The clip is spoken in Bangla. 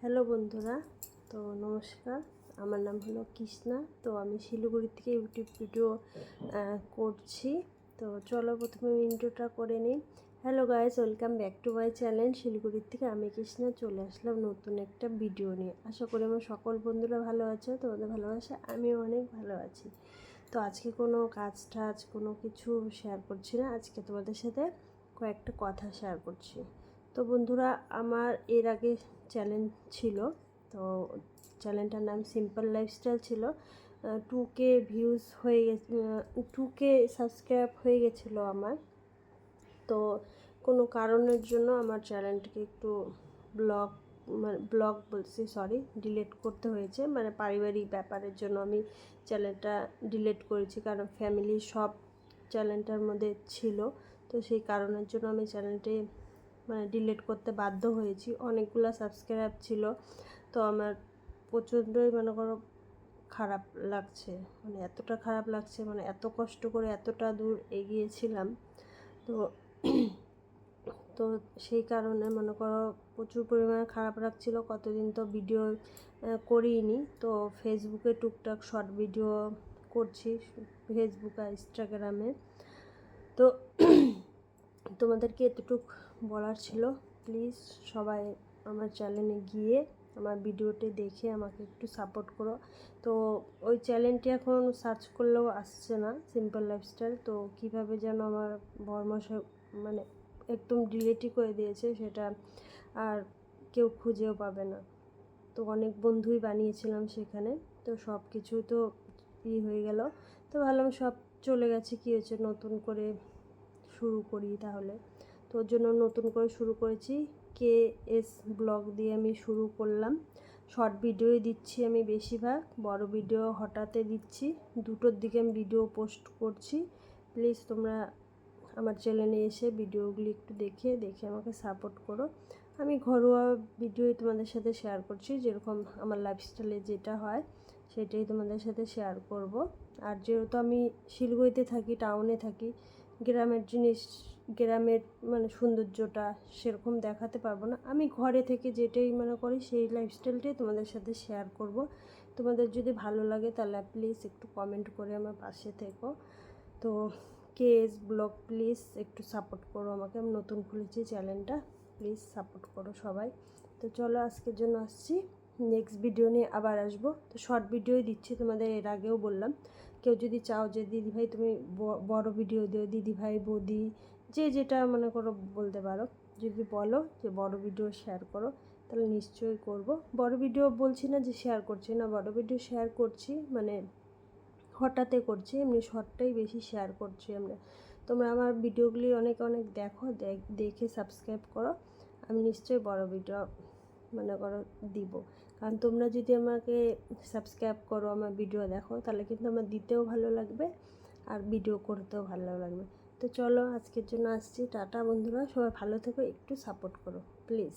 হ্যালো বন্ধুরা, তো নমস্কার। আমার নাম হলো কৃষ্ণা। তো আমি শিলিগুড়ি থেকে ইউটিউব ভিডিও করছি। তো চলো প্রথমে আমি ইন্ট্রোটা করে নিই। Hello guys welcome back to my channel শিলিগুড়ির থেকে আমি কৃষ্ণা চলে আসলাম নতুন একটা ভিডিও নিয়ে। আশা করি আমার সকল বন্ধুরা ভালো আছে, তোমাদের ভালোবাসা আমিও অনেক ভালো আছি। তো আজকে কোনো কাজ টাজ কোনো কিছু শেয়ার করছি না। আজকে তোমাদের সাথে কয়েকটা কথা শেয়ার করছি। তো বন্ধুরা, আমার এর আগে চ্যানেল ছিল। তো চ্যানেলটার নাম সিম্পল লাইফস্টাইল ছিল। টু কে ভিউজ হয়ে গেছে টু কে সাবস্ক্রাইব হয়ে গেছিল আমার। তো কোনো কারণের জন্য আমার চ্যানেলটাকে একটু ব্লগ মানে ব্লগ বলছি সরি ডিলেট করতে হয়েছে। মানে পারিবারিক ব্যাপারের জন্য আমি চ্যানেলটা ডিলেট করেছি, কারণ ফ্যামিলি সব চ্যানেলটার মধ্যে ছিল। তো সেই কারণের জন্য আমি চ্যানেলটি মানে ডিলিট করতে বাধ্য হয়েছি। অনেকগুলো সাবস্ক্রাইব ছিল। তো আমার প্রচণ্ডই মনে করো খারাপ লাগছে। মানে এতটা খারাপ লাগছে মানে এত কষ্ট করে এতটা দূর এগিয়েছিলাম। তো তো সেই কারণে মনে করো প্রচুর পরিমাণে খারাপ লাগছিল। কতদিন তো ভিডিও করিনি তো ফেসবুকে টুকটাক শর্ট ভিডিও করছি ফেসবুক আর ইনস্টাগ্রামে তো তোমাদেরকে এতটুক বলার ছিল। প্লিজ সবাই আমার চ্যানেলে গিয়ে আমার ভিডিওটি দেখে আমাকে একটু সাপোর্ট করো। তো ওই চ্যানেলটি এখন সার্চ করলেও আসছে না সিম্পল লাইফস্টাইল তো কীভাবে যেন আমার বর্মশাই মানে একদম ডিলেটই করে দিয়েছে সেটা আর কেউ খুঁজেও পাবে না। তো অনেক বন্ধুই বানিয়েছিলাম সেখানে, তো সব কিছু তো ই হয়ে গেল। তো ভাবলাম সব চলে গেছে, কী হয়েছে নতুন করে শুরু করি তাহলে। তো ওর জন্য নতুন করে শুরু করেছি। কে এস ব্লগ দিয়ে আমি শুরু করলাম। শর্ট ভিডিওই দিচ্ছি আমি বেশিরভাগ। বড় ভিডিও হঠাতে দিচ্ছি। দুটোর দিকে আমি ভিডিও পোস্ট করছি। প্লিজ তোমরা আমার চ্যানেলে এসে ভিডিওগুলি একটু দেখে দেখে আমাকে সাপোর্ট করো। আমি ঘরোয়া ভিডিওই তোমাদের সাথে শেয়ার করছি। যেরকম আমার লাইফস্টাইলে যেটা হয়, সেটাই তোমাদের সাথে শেয়ার করব। আর যেহেতু আমি শিলিগুড়িতে থাকি টাউনে থাকি গ্রামের জিনিস, গ্রামের মানে সৌন্দর্যটা সেরকম দেখাতে পারব না। আমি ঘরে থেকে যেটাই মনে করি সেই লাইফস্টাইলটাই তোমাদের সাথে শেয়ার করব। তোমাদের যদি ভালো লাগে তাহলে প্লিজ একটু কমেন্ট করে আমার পাশে থেকো। তো কেস ব্লগ প্লিজ একটু সাপোর্ট করো আমাকে। আমি নতুন খুলেছি চ্যানেলটা প্লিজ সাপোর্ট করো সবাই। তো চলো আজকের জন্য আসছি। নেক্সট ভিডিও নিয়ে আবার আসব। তো শর্ট ভিডিওই দিচ্ছি তোমাদের, এর আগেও বললাম। কেউ যদি চাও যে দিদিভাই তুমি বড় ভিডিও দিও। দিদিভাই বৌদি, যে যেটা মনে করো বলতে পারো। যদি বলো যে, বড় ভিডিও শেয়ার করো, তাহলে নিশ্চয়ই করব। বড় ভিডিও বলছি না যে শেয়ার করছি না। বড় ভিডিও শেয়ার করছি মানে হঠাৎই করছি, এমনি শর্টটাই বেশি শেয়ার করছি আমরা। তোমরা আমার ভিডিওগুলি অনেক অনেক দেখ- দেখে সাবস্ক্রাইব করো। আমি নিশ্চয়ই বড় ভিডিও মনে করো দিব। কারণ তোমরা যদি আমাকে সাবস্ক্রাইব করো, আমার ভিডিও দেখো, তাহলে কিন্তু আমার দিতেও ভালো লাগবে আর ভিডিও করতেও ভালো লাগবে। তো চলো আজকের জন্য আসছি, টাটা বন্ধুরা, সবাই ভালো থেকো, একটু সাপোর্ট করো প্লিজ